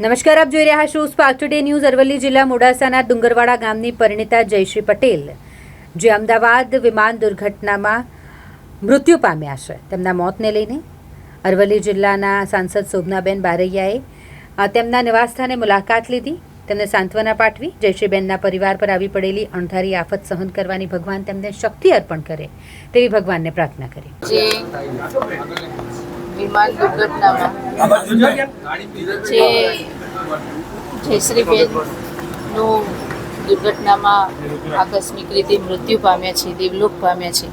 નમસ્કાર, આપ જોઈ રહ્યા છો સ્પાર્ક ટુડે ન્યૂઝ અરવલ્લી જિલ્લા મોડાસાના ડુંગરવાડા ગામની પરિણીતા જયશ્રી પટેલ, જે અમદાવાદ વિમાન દુર્ઘટનામાં મૃત્યુ પામ્યા છે. તેમના મોતને લઈને અરવલ્લી જિલ્લાના સાંસદ શોભનાબેન બારૈયાએ તેમના નિવાસસ્થાને મુલાકાત લીધી. તેમને સાંત્વના પાઠવી. જયશ્રીબેનના પરિવાર પર આવી પડેલી અણધારી આફત સહન કરવાની ભગવાન તેમને શક્તિ અર્પણ કરે તેવી ભગવાનને પ્રાર્થના કરી. વિમાન દુર્ઘટનામાં. જે જયશ્રીબેનનું દુર્ઘટનામાં આકસ્મિક રીતે મૃત્યુ પામ્યા છે દેવલોક પામ્યા છે.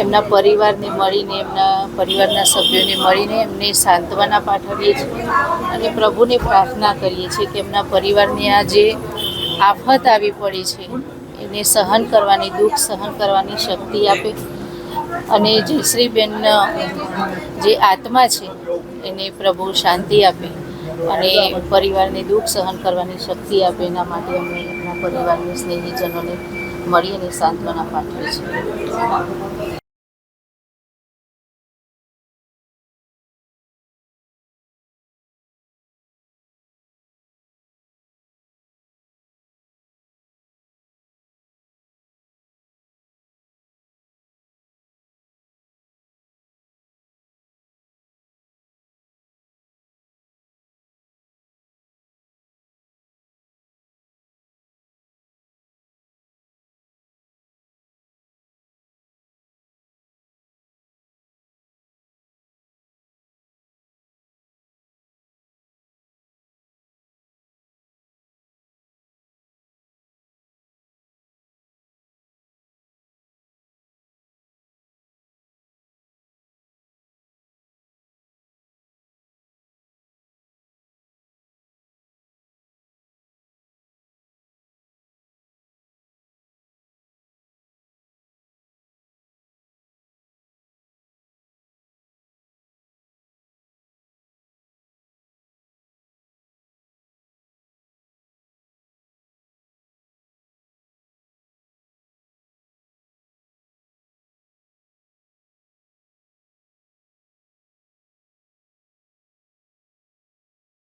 એમના પરિવારને મળીને એમના પરિવારના સભ્યોને મળીને એમને સાંત્વના પાઠવીએ છીએ અને પ્રભુને પ્રાર્થના કરીએ છીએ કે એમના પરિવારને આ જે આફત આવી પડી છે એને સહન કરવાની દુઃખ સહન કરવાની શક્તિ આપે. અને જયશ્રીબેનનો જે આત્મા છે, એને પ્રભુ શાંતિ આપે અને પરિવારને દુઃખ સહન કરવાની શક્તિ આપે. એના માટે અમે એમના પરિવારના, સ્નેહીજનોને મળી અને સાંત્વના પાઠવીએ છીએ